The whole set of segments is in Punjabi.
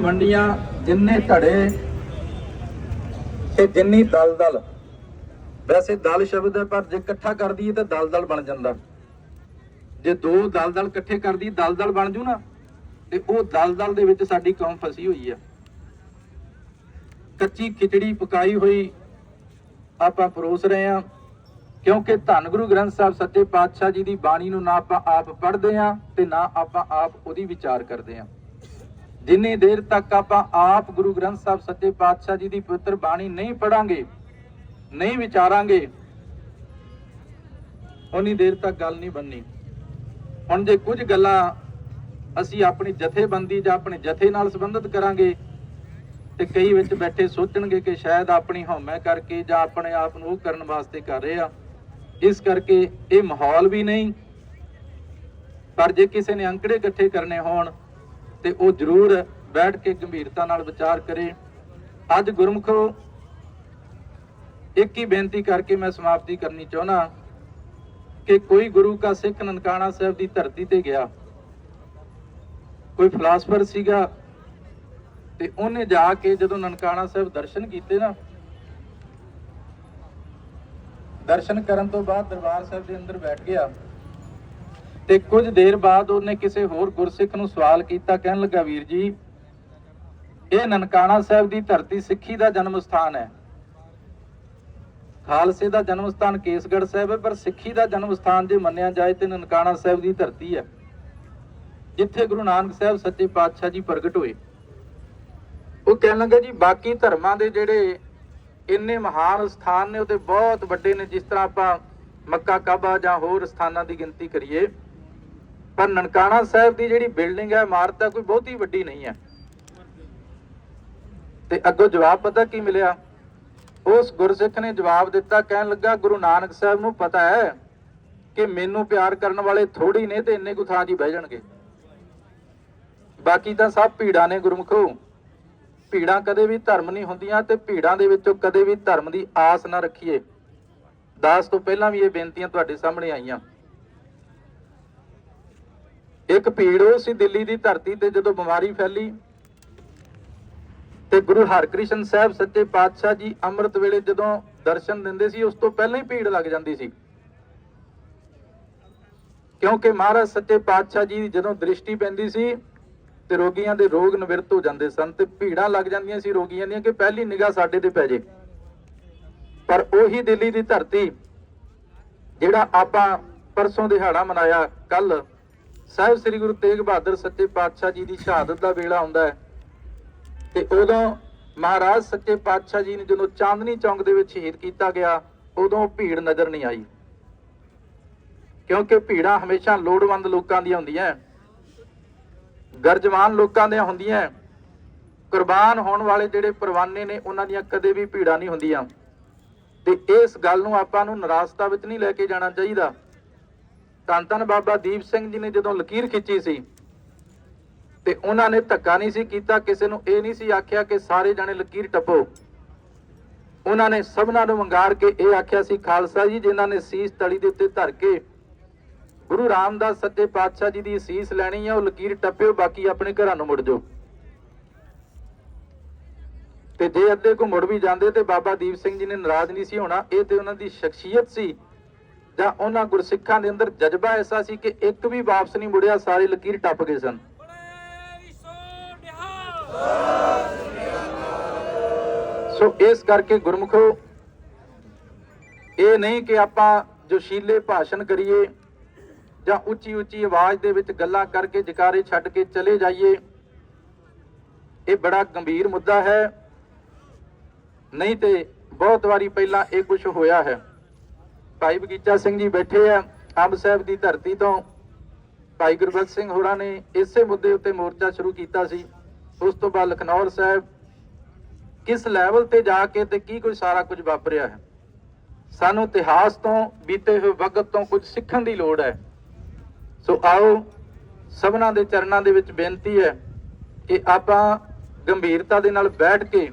ਮੰਡੀਆਂ ਜਿੰਨੇ ਧੜੇ ਤੇ ਜਿੰਨੀ ਦਲਦਲ। ਵੈਸੇ ਦਲ ਸ਼ਬਦ ਹੈ, ਪਰ ਜੇ ਇਕੱਠਾ ਕਰ ਦਈਏ ਤਾਂ ਦਲਦਲ ਬਣ ਜਾਂਦਾ। ਜੇ ਦੋ ਦਲਦਲ ਇਕੱਠੇ ਕਰ ਦਈਏ, ਦਲਦਲ ਬਣ ਜੂ ਨਾ, ਤੇ ਉਹ ਦਲਦਲ ਦੇ ਵਿੱਚ ਸਾਡੀ ਕੌਮ ਫਸੀ ਹੋਈ ਆ। ਕੱਚੀ ਖਿਚੜੀ ਪਕਾਈ ਹੋਈ ਆਪਾਂ ਪਰੋਸ ਰਹੇ ਆ ਕਿਉਂਕਿ ਧੰਨ ਗੁਰੂ ਗ੍ਰੰਥ ਸਾਹਿਬ ਸੱਚੇ ਪਾਤਸ਼ਾਹ ਜੀ ਦੀ ਬਾਣੀ ਨੂੰ ਨਾ ਆਪਾਂ ਆਪ ਪੜ੍ਹਦੇ ਆ ਤੇ ਨਾ ਆਪਾਂ ਆਪ ਉਹਦੀ ਵਿਚਾਰ ਕਰਦੇ ਆ ਜਿੰਨੀ ਦੇਰ ਤੱਕ ਆਪਾਂ ਆਪ ਗੁਰੂ ਗ੍ਰੰਥ ਸਾਹਿਬ ਸੱਚੇ ਪਾਤਸ਼ਾਹ ਜੀ ਦੀ ਪਵਿੱਤਰ ਬਾਣੀ ਨਹੀਂ ਪੜਾਂਗੇ, ਨਹੀਂ ਵਿਚਾਰਾਂਗੇ ਉਨੀ ਦੇਰ ਤੱਕ ਗੱਲ ਨਹੀਂ ਬੰਨੀ ਹੁਣ ਜੇ ਕੁਝ ਗੱਲਾਂ ਅਸੀਂ ਆਪਣੀ ਜਥੇਬੰਦੀ ਜਾਂ ਆਪਣੇ ਜਥੇ ਨਾਲ ਸੰਬੰਧਿਤ ਕਰਾਂਗੇ, ਤੇ ਕਈ ਵਿੱਚ ਬੈਠੇ ਸੋਚਣਗੇ ਕਿ ਸ਼ਾਇਦ ਆਪਣੀ ਹਉਮੈ ਕਰਕੇ ਜਾਂ ਆਪਣੇ ਆਪ ਨੂੰ ਉਹ ਕਰਨ ਵਾਸਤੇ ਕਰ ਰਹੇ ਆ। ਇਸ ਕਰਕੇ ਇਹ ਮਾਹੌਲ ਵੀ ਨਹੀਂ, ਪਰ ਜੇ ਕਿਸੇ ਨੇ ਅੰਕੜੇ ਇਕੱਠੇ ਕਰਨੇ ਹੋਣ ਤੇ ਉਹ ਜ਼ਰੂਰ ਬੈਠ ਕੇ ਗੰਭੀਰਤਾ ਨਾਲ ਵਿਚਾਰ ਕਰੇ। ਅੱਜ ਗੁਰਮੁਖੋ, ਇੱਕ ਹੀ ਬੇਨਤੀ ਕਰਕੇ ਮੈਂ ਸਮਾਪਤੀ ਕਰਨੀ ਚਾਹੁੰਦਾ ਕਿ ਕੋਈ ਗੁਰੂ ਕਾ ਸਿੱਖ ਨਨਕਾਣਾ ਸਾਹਿਬ ਦੀ ਧਰਤੀ ਤੇ ਗਿਆ। ਕੋਈ ਫਿਲਾਸਫਰ ਸੀਗਾ ਤੇ ਉਹਨੇ ਜਾ ਕੇ ਜਦੋਂ ਨਨਕਾਣਾ ਸਾਹਿਬ ਦਰਸ਼ਨ ਕੀਤੇ ਨਾ, ਦਰਸ਼ਨ ਕਰਨ ਤੋਂ ਬਾਅਦ ਦਰਬਾਰ ਸਾਹਿਬ ਦੇ ਅੰਦਰ ਬੈਠ ਗਿਆ। ਤੇ ਕੁਝ ਦੇਰ ਬਾਅਦ ਉਹਨੇ ਕਿਸੇ ਹੋਰ ਗੁਰਸਿੱਖ ਨੂੰ ਸਵਾਲ ਕੀਤਾ, ਕਹਿਣ ਲੱਗਾ, ਵੀਰ ਜੀ, ਇਹ ਨਨਕਾਣਾ ਸਾਹਿਬ ਦੀ ਧਰਤੀ ਸਿੱਖੀ ਦਾ ਜਨਮ ਸਥਾਨ ਹੈ। ਖਾਲਸੇ ਦਾ ਜਨਮ ਸਥਾਨ ਕੇਸਗੜ੍ਹ ਸਾਹਿਬ ਹੈ, ਪਰ ਸਿੱਖੀ ਦਾ ਜਨਮ ਸਥਾਨ ਜੇ ਮੰਨਿਆ ਜਾਏ ਤੇ ਨਨਕਾਣਾ ਸਾਹਿਬ ਦੀ ਧਰਤੀ ਹੈ, ਜਿੱਥੇ ਗੁਰੂ ਨਾਨਕ ਸਾਹਿਬ ਸੱਚੇ ਪਾਤਸ਼ਾਹ ਜੀ ਪ੍ਰਗਟ ਹੋਏ। ਉਹ ਕਹਿਣ ਲੱਗਾ, ਜੀ, ਬਾਕੀ ਧਰਮਾਂ ਦੇ ਜਿਹੜੇ ਇੰਨੇ ਮਹਾਨ ਸਥਾਨ ਨੇ, ਉਹਦੇ ਬਹੁਤ ਵੱਡੇ ਨੇ, ਜਿਸ ਤਰ੍ਹਾਂ ਆਪਾਂ ਮੱਕਾ ਕਾਬਾ ਜਾਂ ਹੋਰ ਸਥਾਨਾਂ ਦੀ ਗਿਣਤੀ ਕਰੀਏ ਪਰ ਨਨਕਾਣਾ ਸਾਹਿਬ ਦੀ ਜਿਹੜੀ ਬਿਲਡਿੰਗ ਹੈ, ਇਮਾਰਤ ਹੈ ਕੋਈ ਬਹੁਤੀ ਵੱਡੀ ਨਹੀਂ ਹੈ। ਤੇ ਅੱਗੋਂ ਜਵਾਬ ਪਤਾ ਕੀ ਮਿਲਿਆ? ਉਸ ਗੁਰਸਿੱਖ ਨੇ ਜਵਾਬ ਦਿੱਤਾ, ਕਹਿਣ ਲੱਗਾ, ਗੁਰੂ ਨਾਨਕ ਸਾਹਿਬ ਨੂੰ ਪਤਾ ਹੈ ਕਿ ਮੈਨੂੰ ਪਿਆਰ ਕਰਨ ਵਾਲੇ ਥੋੜੀ ਨੇ ਤੇ ਇੰਨੇ ਕੁ ਥਾਂ 'ਚ ਬਹਿ ਜਾਣਗੇ। ਬਾਕੀ ਤਾਂ ਸਭ ਭੀੜਾਂ ਨੇ ਗੁਰਮੁਖੋ। ਭੀੜਾਂ ਕਦੇ ਵੀ ਧਰਮ ਨਹੀਂ ਹੁੰਦੀਆਂ ਤੇ ਭੀੜਾਂ ਦੇ ਵਿੱਚੋਂ ਕਦੇ ਵੀ ਧਰਮ ਦੀ ਆਸ ਨਾ ਰੱਖੀਏ। ਦਾਸ ਤੋਂ ਪਹਿਲਾਂ ਵੀ ਇਹ ਬੇਨਤੀਆਂ ਤੁਹਾਡੇ ਸਾਹਮਣੇ ਆਈਆਂ। ਇੱਕ ਭੀੜ ਉਹ ਸੀ ਦਿੱਲੀ ਦੀ ਧਰਤੀ ਤੇ ਜਦੋਂ ਬਿਮਾਰੀ ਫੈਲੀ ਤੇ ਗੁਰੂ ਹਰਕ੍ਰਿਸ਼ਨ ਸਾਹਿਬ ਸੱਚੇ ਪਾਤਸ਼ਾਹ ਜੀ ਅੰਮ੍ਰਿਤ ਵੇਲੇ ਜਦੋਂ ਦਰਸ਼ਨ ਦਿੰਦੇ ਸੀ, ਉਸ ਤੋਂ ਪਹਿਲਾਂ ਹੀ ਭੀੜ ਲੱਗ ਜਾਂਦੀ ਸੀ। ਕਿਉਂਕਿ ਮਹਾਰਾਜ ਸੱਚੇ ਪਾਤਸ਼ਾਹ ਜੀ ਦੀ ਜਦੋਂ ਦ੍ਰਿਸ਼ਟੀ ਪੈਂਦੀ ਸੀ ਤੇ ਰੋਗੀਆਂ ਦੇ ਰੋਗ ਨਿਵਰਤ ਹੋ ਜਾਂਦੇ ਸਨ ਤੇ ਭੀੜਾਂ ਲੱਗ ਜਾਂਦੀਆਂ ਸੀ ਰੋਗੀਆਂ ਦੀਆਂ ਕਿ ਪਹਿਲੀ ਨਿਗਾਹ ਸਾਡੇ ਤੇ ਪੈ ਜੇ। ਪਰ ਉਹੀ ਦਿੱਲੀ ਦੀ ਧਰਤੀ ਜਿਹੜਾ ਆਪਾਂ ਪਰਸੋਂ ਦਿਹਾੜਾ ਮਨਾਇਆ ਕੱਲ ਸਾਹਿਬ ਸ੍ਰੀ ਗੁਰੂ ਤੇਗ ਬਹਾਦਰ ਸੱਚੇ ਪਾਤਸ਼ਾਹ ਜੀ ਦੀ ਸ਼ਹਾਦਤ ਦਾ ਵੇਲਾ ਹੁੰਦਾ ਹੈ। ਤੇ ਉਦੋਂ ਮਹਾਰਾਜ ਸੱਚੇ ਪਾਤਸ਼ਾਹ ਜੀ ਨੇ ਜਦੋਂ ਚਾਂਦਨੀ ਚੌਂਕ ਦੇ ਵਿੱਚ ਸ਼ਹੀਦ ਕੀਤਾ ਗਿਆ, ਉਦੋਂ ਭੀੜ ਨਜ਼ਰ ਨਹੀਂ ਆਈ। ਕਿਉਂਕਿ ਭੀੜਾਂ ਹਮੇਸ਼ਾ ਲੋੜਵੰਦ ਲੋਕਾਂ ਦੀਆਂ ਹੁੰਦੀਆਂ ਗਰਜਵਾਨ ਲੋਕਾਂ ਦੀਆਂ ਹੁੰਦੀਆਂ ਕੁਰਬਾਨ ਹੋਣ ਵਾਲੇ ਜਿਹੜੇ ਪਰਵਾਨੇ ਨੇ, ਉਹਨਾਂ ਦੀਆਂ ਕਦੇ ਵੀ ਭੀੜਾਂ ਨਹੀਂ ਹੁੰਦੀਆਂ। ਤੇ ਇਸ ਗੱਲ ਨੂੰ ਆਪਾਂ ਨੂੰ ਨਿਰਾਸ਼ਤਾ ਵਿੱਚ ਨਹੀਂ ਲੈ ਕੇ ਜਾਣਾ ਚਾਹੀਦਾ। ਧੰਨ ਧੰਨ ਬਾਬਾ ਦੀਪ ਸਿੰਘ ਜੀ ਨੇ ਜਦੋਂ ਲਕੀਰ ਖਿੱਚੀ ਸੀ ਤੇ ਉਹਨਾਂ ਨੇ ਧੱਕਾ ਨਹੀਂ ਸੀ ਕੀਤਾ, ਕਿਸੇ ਨੂੰ ਇਹ ਨਹੀਂ ਸੀ ਆਖਿਆ ਕਿ ਸਾਰੇ ਜਾਣੇ ਲਕੀਰ ਟੱਪੋ। ਉਹਨਾਂ ਨੇ ਸਭਨਾਂ ਨੂੰ ਵੰਗਾਰ ਕੇ ਇਹ ਆਖਿਆ ਸੀ, ਖਾਲਸਾ ਜੀ, ਜਿਨ੍ਹਾਂ ਨੇ ਸੀਸ ਤਲੀ ਦੇ ਉੱਤੇ ਧਰ ਕੇ ਗੁਰੂ ਰਾਮਦਾਸ ਸੱਚੇ ਪਾਤਸ਼ਾਹ ਜੀ ਦੀ ਸੀਸ ਲੈਣੀ ਹੈ ਉਹ ਲਕੀਰ ਟੱਪਿਓ, ਬਾਕੀ ਆਪਣੇ ਘਰਾਂ ਨੂੰ ਮੁੜ ਜਾਓ। ਤੇ ਜੇ ਅੱਧੇ ਕੋ ਮੁੜ ਵੀ ਜਾਂਦੇ ਤੇ ਬਾਬਾ ਦੀਪ ਸਿੰਘ ਜੀ ਨੇ ਨਾਰਾਜ਼ ਨਹੀਂ ਸੀ ਹੋਣਾ, ਇਹ ਤੇ ਉਹਨਾਂ ਦੀ ਸ਼ਖਸੀਅਤ ਸੀ। ਜਾਂ ਉਹਨਾਂ ਗੁਰਸਿੱਖਾਂ ਦੇ ਅੰਦਰ ਜਜ਼ਬਾ ਐਸਾ ਸੀ ਕਿ ਇੱਕ ਵੀ ਵਾਪਸ ਨਹੀਂ ਮੁੜਿਆ, ਸਾਰੇ ਲਕੀਰ ਟੱਪ ਗਏ ਸਨ। ਸੋ ਇਸ ਕਰਕੇ ਗੁਰਮੁਖੋ, ਇਹ ਨਹੀਂ ਕਿ ਆਪਾਂ ਜੋਸ਼ੀਲੇ ਭਾਸ਼ਣ ਕਰੀਏ ਜਾਂ ਉੱਚੀ ਉੱਚੀ ਆਵਾਜ਼ ਦੇ ਵਿੱਚ ਗੱਲਾਂ ਕਰਕੇ ਜਕਾਰੇ ਛੱਡ ਕੇ ਚਲੇ ਜਾਈਏ, ਇਹ ਬੜਾ ਗੰਭੀਰ ਮੁੱਦਾ ਹੈ। ਨਹੀਂ ਤੇ ਬਹੁਤ ਵਾਰੀ ਪਹਿਲਾਂ ਇਹ ਕੁਝ ਹੋਇਆ ਹੈ। ਭਾਈ ਬਗੀਚਾ ਸਿੰਘ ਜੀ ਬੈਠੇ ਆ, ਅੰਬ ਸਾਹਿਬ ਦੀ ਧਰਤੀ ਤੋਂ। ਭਾਈ ਗੁਰਬਖਸ਼ ਸਿੰਘ ਹੋਰਾਂ ਨੇ ਇਸੇ ਮੁੱਦੇ ਉੱਤੇ ਮੋਰਚਾ ਸ਼ੁਰੂ ਕੀਤਾ ਸੀ। ਉਸ ਤੋਂ ਬਾਅਦ ਲਖਨੌਰ ਸਾਹਿਬ ਕਿਸ ਲੈਵਲ ਤੇ ਜਾ ਕੇ ਤੇ ਕੀ ਕੁਝ ਸਾਰਾ ਕੁਝ ਵਾਪਰਿਆ ਹੈ? ਸਾਨੂੰ ਇਤਿਹਾਸ ਤੋਂ, ਬੀਤੇ ਹੋਏ ਵਕਤ ਤੋਂ ਕੁਝ ਸਿੱਖਣ ਦੀ ਲੋੜ ਹੈ। ਸੋ ਆਓ, ਸਭਨਾਂ ਦੇ ਚਰਨਾਂ ਦੇ ਵਿੱਚ ਬੇਨਤੀ ਹੈ ਕਿ ਆਪਾਂ ਗੰਭੀਰਤਾ ਦੇ ਨਾਲ ਬੈਠ ਕੇ,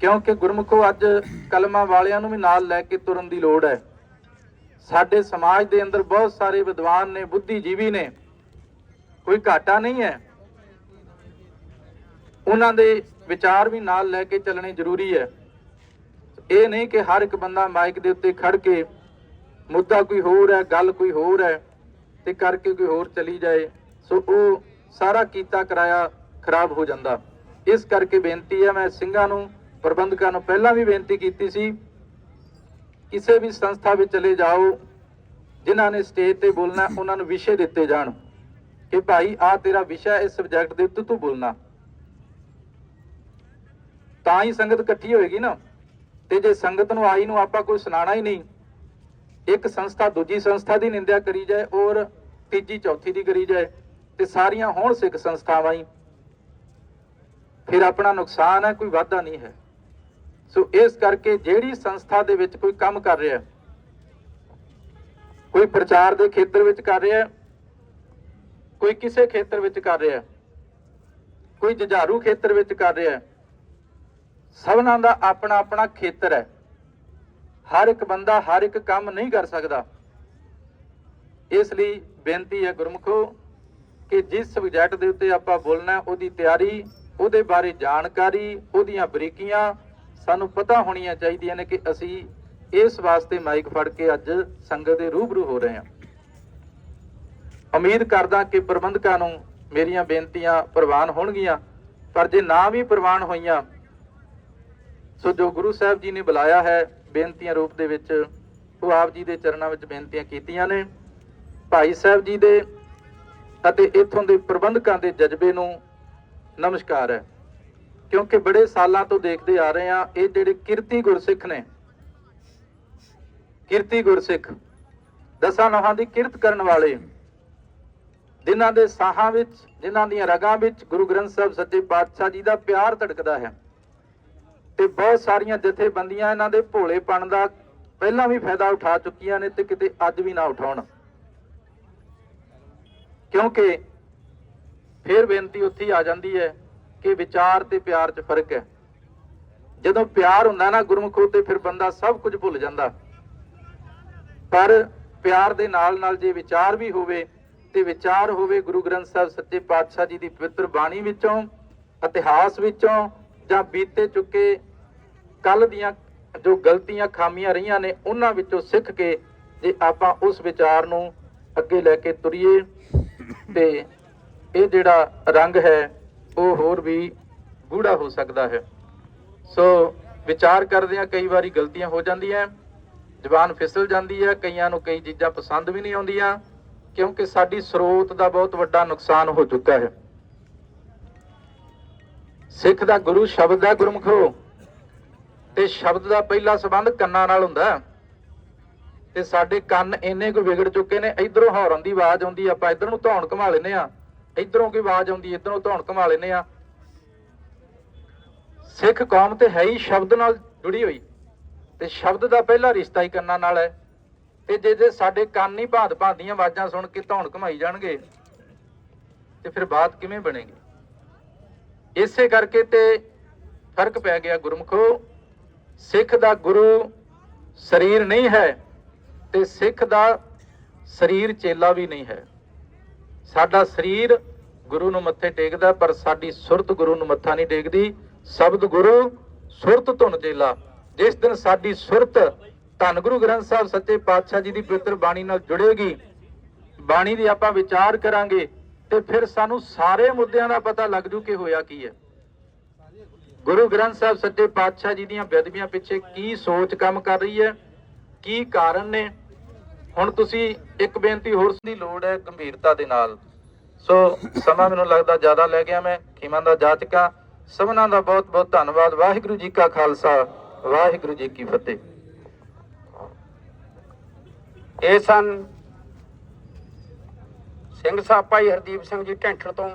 ਕਿਉਂਕਿ ਗੁਰਮੁਖੋ ਅੱਜ ਕਲਮਾਂ ਵਾਲਿਆਂ ਨੂੰ ਵੀ ਨਾਲ ਲੈ ਕੇ ਤੁਰਨ ਦੀ ਲੋੜ ਹੈ। ਸਾਡੇ ਸਮਾਜ ਦੇ ਅੰਦਰ ਬਹੁਤ ਸਾਰੇ ਵਿਦਵਾਨ ਨੇ, ਬੁੱਧੀਜੀਵੀ ਨੇ। ਕੋਈ ਘਾਟਾ ਨਹੀਂ ਹੈ। ਉਹਨਾਂ ਦੇ ਵਿਚਾਰ ਵੀ ਨਾਲ ਲੈ ਕੇ ਚੱਲਣੇ ਜ਼ਰੂਰੀ ਹੈ। ਇਹ ਨਹੀਂ ਕਿ ਹਰ ਇੱਕ ਬੰਦਾ ਮਾਈਕ ਦੇ ਉੱਤੇ ਖੜ ਕੇ ਮੁੱਦਾ ਕੋਈ ਹੋਰ ਹੈ, ਗੱਲ ਕੋਈ ਹੋਰ ਹੈ ਤੇ ਕਰਕੇ ਕੋਈ ਹੋਰ ਚਲੀ ਜਾਏ। ਸੋ ਉਹ ਸਾਰਾ ਕੀਤਾ ਕਰਾਇਆ ਖਰਾਬ ਹੋ ਜਾਂਦਾ। ਇਸ ਕਰਕੇ ਬੇਨਤੀ ਹੈ, ਮੈਂ ਸਿੰਘਾਂ ਨੂੰ ਪ੍ਰਬੰਧਕਾਂ ਨੂੰ ਪਹਿਲਾਂ ਵੀ ਬੇਨਤੀ ਕੀਤੀ ਸੀ ਕਿਸੇ ਵੀ ਸੰਸਥਾ ਵਿੱਚ ਚਲੇ ਜਾਓ, ਜਿਨ੍ਹਾਂ ਨੇ ਸਟੇਜ ਤੇ ਬੋਲਣਾ, ਉਹਨਾਂ ਨੂੰ ਵਿਸ਼ੇ ਦਿੱਤੇ ਜਾਣ ਕਿ ਭਾਈ, ਆ ਤੇਰਾ ਵਿਸ਼ਾ ਇਸ ਸਬਜੈਕਟ ਦੇ ਉੱਤੇ ਤੂੰ ਬੋਲਣਾ। ਤਾਂ ਹੀ ਸੰਗਤ ਇਕੱਠੀ ਹੋਏਗੀ ਨਾ। ਤੇ ਜੇ ਸੰਗਤ ਨੂੰ ਆਈ ਨੂੰ ਆਪਾਂ ਕੋਈ ਸੁਣਾਣਾ ਹੀ ਨਹੀਂ, ਇੱਕ ਸੰਸਥਾ ਦੂਜੀ ਸੰਸਥਾ ਦੀ ਨਿੰਦਿਆ ਕਰੀ ਜਾਏ ਔਰ ਤੀਜੀ, ਚੌਥੀ ਦੀ ਕਰੀ ਜਾਏ, ਤੇ ਸਾਰੀਆਂ ਹੋਣ ਸਿੱਖ ਸੰਸਥਾਵਾਂ ਹੀ। ਫਿਰ ਆਪਣਾ ਨੁਕਸਾਨ ਹੈ, ਕੋਈ ਵਾਧਾ ਨਹੀਂ ਹੈ। ਸੋ ਇਸ ਕਰਕੇ ਜਿਹੜੀ ਸੰਸਥਾ ਦੇ ਵਿੱਚ ਕੋਈ ਕੰਮ ਕਰ ਰਿਹਾ, ਕੋਈ ਪ੍ਰਚਾਰ ਦੇ ਖੇਤਰ ਵਿੱਚ ਕਰ ਰਿਹਾ, ਕੋਈ ਕਿਸੇ ਖੇਤਰ ਵਿੱਚ ਕਰ ਰਿਹਾ, ਕੋਈ ਜੁਝਾਰੂ ਖੇਤਰ ਵਿੱਚ ਕਰ ਰਿਹਾ, ਸਭਨਾਂ ਦਾ ਆਪਣਾ ਆਪਣਾ ਖੇਤਰ ਹੈ। ਹਰ ਇੱਕ ਬੰਦਾ ਹਰ ਇੱਕ ਕੰਮ ਨਹੀਂ ਕਰ ਸਕਦਾ। ਇਸ ਲਈ ਬੇਨਤੀ ਹੈ ਗੁਰਮਖੋ ਕਿ ਜਿਸ ਸਬਜੈਕਟ ਦੇ ਉੱਤੇ ਆਪਾਂ ਬੋਲਣਾ ਉਹਦੀ ਤਿਆਰੀ, ਉਹਦੇ ਬਾਰੇ ਜਾਣਕਾਰੀ, ਉਹਦੀਆਂ ਬਰੀਕੀਆਂ ਸਾਨੂੰ ਪਤਾ ਹੋਣੀਆਂ ਚਾਹੀਦੀਆਂ ਨੇ ਕਿ ਅਸੀਂ ਇਸ ਵਾਸਤੇ ਮਾਈਕ ਫੜ ਕੇ ਅੱਜ ਸੰਗਤ ਦੇ ਰੂਬਰੂ ਹੋ ਰਹੇ ਹਾਂ। ਉਮੀਦ ਕਰਦਾ ਕਿ ਪ੍ਰਬੰਧਕਾਂ ਨੂੰ ਮੇਰੀਆਂ ਬੇਨਤੀਆਂ ਪ੍ਰਵਾਨ ਹੋਣਗੀਆਂ, ਪਰ ਜੇ ਨਾ ਵੀ ਪ੍ਰਵਾਨ ਹੋਈਆਂ, ਸੋ ਜੋ ਗੁਰੂ ਸਾਹਿਬ ਜੀ ਨੇ ਬੁਲਾਇਆ ਹੈ, ਬੇਨਤੀਆਂ ਰੂਪ ਦੇ ਵਿੱਚ ਉਹ ਆਪ ਜੀ ਦੇ ਚਰਨਾਂ ਵਿੱਚ ਬੇਨਤੀਆਂ ਕੀਤੀਆਂ ਨੇ। ਭਾਈ ਸਾਹਿਬ ਜੀ ਦੇ ਅਤੇ ਇਥੋਂ ਦੇ ਪ੍ਰਬੰਧਕਾਂ ਦੇ ਜਜ਼ਬੇ ਨੂੰ ਨਮਸਕਾਰ ਹੈ। ਕਿਉਂਕਿ ਬੜੇ ਸਾਲਾਂ ਤੋਂ ਦੇਖਦੇ ਆ ਰਹੇ ਆ, ਇਹ ਜਿਹੜੇ ਕਿਰਤੀ ਗੁਰਸਿੱਖ ਨੇ, ਕਿਰਤੀ ਗੁਰਸਿੱਖ, ਦਸਾਂ ਨੌਹਾਂ ਦੀ ਕਿਰਤ ਕਰਨ ਵਾਲੇ, ਜਿਨ੍ਹਾਂ ਦੇ ਸਾਹਾਂ ਵਿੱਚ, ਜਿਨ੍ਹਾਂ ਦੀਆਂ ਰਗਾਂ ਵਿੱਚ ਗੁਰੂ ਗ੍ਰੰਥ ਸਾਹਿਬ ਸੱਚੇ ਪਾਤਸ਼ਾਹ ਜੀ ਦਾ ਪਿਆਰ ਧੜਕਦਾ ਹੈ ਤੇ ਬਹੁਤ ਸਾਰੀਆਂ ਜਥੇਬੰਦੀਆਂ ਇਹਨਾਂ ਦੇ ਭੋਲੇਪਣ ਦਾ ਪਹਿਲਾਂ ਵੀ ਫਾਇਦਾ ਉਠਾ ਚੁੱਕੀਆਂ ਨੇ ਤੇ ਕਿਤੇ ਅੱਜ ਵੀ ਨਾ ਉਠਾਉਣ। ਕਿਉਂਕਿ ਫਿਰ ਬੇਨਤੀ ਉੱਥੇ ਹੀ ਆ ਜਾਂਦੀ ਹੈ ਕਿ ਵਿਚਾਰ ਤੇ ਪਿਆਰ 'ਚ ਫ਼ਰਕ ਹੈ। ਜਦੋਂ ਪਿਆਰ ਹੁੰਦਾ ਨਾ ਗੁਰਮੁਖੋ ਤੇ ਫਿਰ ਬੰਦਾ ਸਭ ਕੁਝ ਭੁੱਲ ਜਾਂਦਾ। ਪਰ ਪਿਆਰ ਦੇ ਨਾਲ ਨਾਲ ਜੇ ਵਿਚਾਰ ਵੀ ਹੋਵੇ, ਤੇ ਵਿਚਾਰ ਹੋਵੇ ਗੁਰੂ ਗ੍ਰੰਥ ਸਾਹਿਬ ਸੱਚੇ ਪਾਤਸ਼ਾਹ ਜੀ ਦੀ ਪਵਿੱਤਰ ਬਾਣੀ ਵਿੱਚੋਂ, ਇਤਿਹਾਸ ਵਿੱਚੋਂ, ਜਾਂ ਬੀਤੇ ਚੁੱਕੇ ਕੱਲ ਦੀਆਂ ਜੋ ਗਲਤੀਆਂ ਖਾਮੀਆਂ ਰਹੀਆਂ ਨੇ, ਉਹਨਾਂ ਵਿੱਚੋਂ ਸਿੱਖ ਕੇ ਜੇ ਆਪਾਂ ਉਸ ਵਿਚਾਰ ਨੂੰ ਅੱਗੇ ਲੈ ਕੇ ਤੁਰੀਏ, ਤੇ ਇਹ ਜਿਹੜਾ ਰੰਗ ਹੈ ਉਹ ਹੋਰ ਵੀ ਗੂੜਾ ਹੋ ਸਕਦਾ ਹੈ। ਸੋ ਵਿਚਾਰ ਕਰਦਿਆਂ ਕਈ ਵਾਰੀ ਗਲਤੀਆਂ ਹੋ ਜਾਂਦੀਆਂ ਜ਼ਬਾਨ ਫਿਸਲ ਜਾਂਦੀ ਹੈ, ਕਈਆਂ ਨੂੰ ਕਈ ਚੀਜ਼ਾਂ ਪਸੰਦ ਵੀ ਨਹੀਂ ਆਉਂਦੀਆਂ, ਕਿਉਂਕਿ ਸਾਡੀ ਸਰੋਤ ਦਾ ਬਹੁਤ ਵੱਡਾ ਨੁਕਸਾਨ ਹੋ ਚੁੱਕਾ ਹੈ। ਸਿੱਖ ਦਾ ਗੁਰੂ ਸ਼ਬਦ ਹੈ ਗੁਰਮੁਖੋ, ਤੇ ਸ਼ਬਦ ਦਾ ਪਹਿਲਾ ਸਬੰਧ ਕੰਨਾਂ ਨਾਲ ਹੁੰਦਾ ਤੇ ਸਾਡੇ ਕੰਨ ਇੰਨੇ ਕੁ ਵਿਗੜ ਚੁੱਕੇ ਨੇ, ਇਧਰੋਂ ਹੌਰਨ ਦੀ ਆਵਾਜ਼ ਆਉਂਦੀ, ਆਪਾਂ ਇਧਰ ਨੂੰ ਧੌਣ ਘੁਮਾ ਲੈਨੇ ਆ ਇਧਰੋਂ ਕੀ ਆਵਾਜ਼ ਆਉਂਦੀ, ਇਧਰੋਂ ਧੌਣ ਘੁਮਾ ਲੈਨੇ ਆ ਸਿੱਖ ਕੌਮ ਤੇ ਹੈ ਹੀ ਸ਼ਬਦ ਨਾਲ ਜੁੜੀ ਹੋਈ। ਤੇ ਸ਼ਬਦ ਦਾ ਪਹਿਲਾ ਰਿਸ਼ਤਾ ਹੀ ਕੰਨਾਂ ਨਾਲ ਹੈ। ਤੇ ਜੇ ਜੇ ਸਾਡੇ ਕੰਨ ਹੀ ਭਾਂਤ ਭਾਂਦੀਆਂ ਆਵਾਜ਼ਾਂ ਸੁਣ ਕੇ ਧੌਣ ਘੁਮਾਈ ਜਾਣਗੇ, ਤੇ ਫਿਰ ਬਾਤ ਕਿਵੇਂ ਬਣੇਗੀ? ਇਸੇ ਕਰਕੇ ਤੇ ਫ਼ਰਕ ਪੈ ਗਿਆ ਗੁਰਮਖੋ। ਸਿੱਖ ਦਾ ਗੁਰੂ ਸਰੀਰ ਨਹੀਂ ਹੈ ਤੇ ਸਿੱਖ ਦਾ ਸਰੀਰ ਚੇਲਾ ਵੀ ਨਹੀਂ ਹੈ। ਸਾਡਾ ਸਰੀਰ ਗੁਰੂ ਨੂੰ ਮੱਥੇ ਟੇਕਦਾ, ਪਰ ਸਾਡੀ ਸੁਰਤ ਗੁਰੂ ਨੂੰ ਮੱਥਾ ਨਹੀਂ ਟੇਕਦੀ। ਸ਼ਬਦ ਗੁਰੂ, ਸੁਰਤ ਧੁਨ ਚੇਲਾ। ਜਿਸ ਦਿਨ ਸਾਡੀ ਸੁਰਤ ਧੰਨ ਗੁਰੂ ਗ੍ਰੰਥ ਸਾਹਿਬ ਸੱਚੇ ਪਾਤਸ਼ਾਹ ਜੀ ਦੀ ਪਵਿੱਤਰ ਬਾਣੀ ਨਾਲ ਜੁੜੇਗੀ, ਬਾਣੀ ਦੀ ਆਪਾਂ ਵਿਚਾਰ ਕਰਾਂਗੇ, ਤੇ ਫਿਰ ਸਾਨੂੰ ਸਾਰੇ ਮੁੱਦਿਆਂ ਦਾ ਪਤਾ ਲੱਗ ਜੂ ਕਿ ਹੋਇਆ ਕੀ ਹੈ। ਗੁਰੂ ਗ੍ਰੰਥ ਸਾਹਿਬ ਸੱਚੇ ਪਾਤਸ਼ਾਹ ਜੀ ਦੀਆਂ ਬੇਦਬੀਆਂ ਪਿੱਛੇ ਕੀ ਸੋਚ ਕੰਮ ਕਰ ਰਹੀ ਹੈ, ਕੀ ਕਾਰਨ ਨੇ? ਹੁਣ ਤੁਸੀਂ ਇੱਕ ਬੇਨਤੀ ਹੋਰ ਦੀ ਲੋੜ ਹੈ ਗੰਭੀਰਤਾ ਦੇ ਨਾਲ। ਸੋ ਸਮਾਂ ਮੈਨੂੰ ਲੱਗਦਾ ਜ਼ਿਆਦਾ ਲੈ ਗਿਆ ਮੈਂ। ਖਿਮਾ ਦਾ ਜਾਚਕਾ ਸਭਨਾਂ ਦਾ ਬਹੁਤ ਬਹੁਤ ਧੰਨਵਾਦ। ਵਾਹਿਗੁਰੂ ਜੀ ਕਾ ਖਾਲਸਾ। ਵਾਹਿਗੁਰੂ ਜੀ ਕੀ ਫਤਿਹ। ਇਹ ਸਨ ਸਿੰਘ ਸਾਹਿਬ ਭਾਈ ਹਰਦੀਪ ਸਿੰਘ ਜੀ ਢੈਂਠੜ ਤੋਂ।